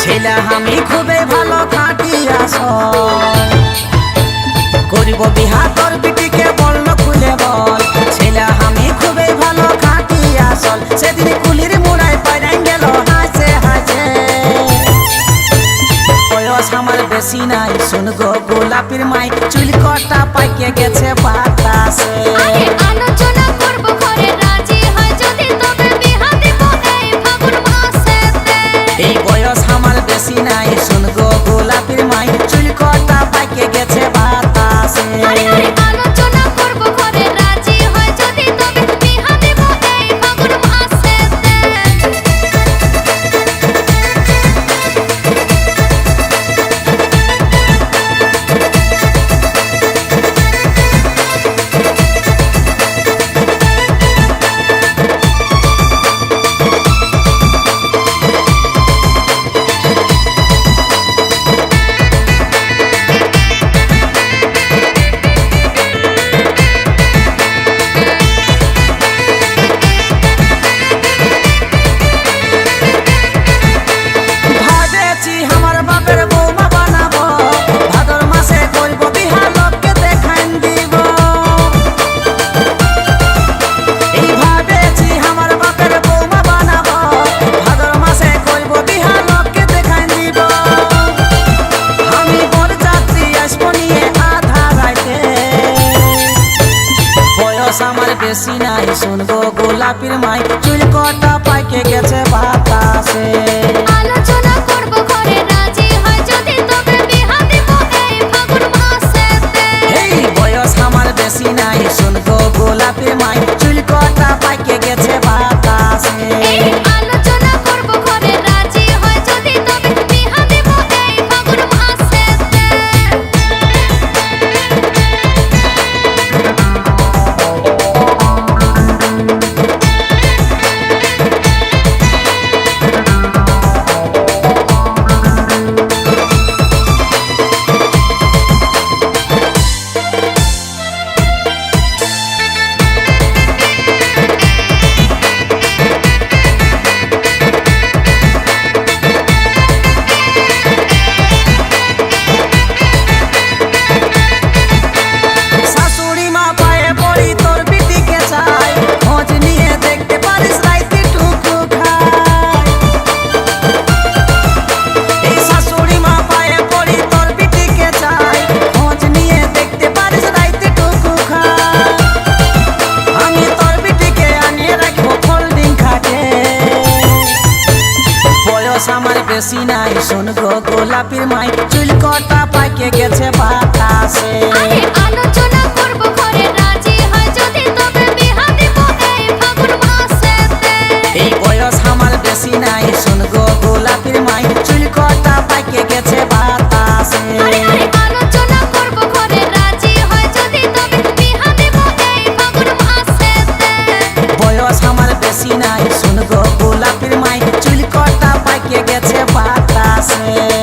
ছেলে, আমি খুবই ভালো খাটি আস করিব বিহা তোর বিটিকে বলল খুলে বল। ছেলে, আমি খুবই ভালো খাটি আসল সেদিন কুলির মুড়াই পাইরাই গেল, হাসে হাসে। বয়স আমার বেশি নাই শুন গো গোলাপির মাই, চুল কটা পাইকে গেছে বাতাসে। আমার বেশি নাই শুনব গোলাপির মাই। চুল কটা পাইকে গেছে বাতাসে। আলোচনা নাই শোন গো গোলাপির মাই। চুল কটা পাকে গেছে বাতাসে। নাই শোন গো গোলাপির মাই। চুল কটা পাকে গেছে বাতাসে। আলোচনা করব বয়স আমার বেশি নাই শোন Sam.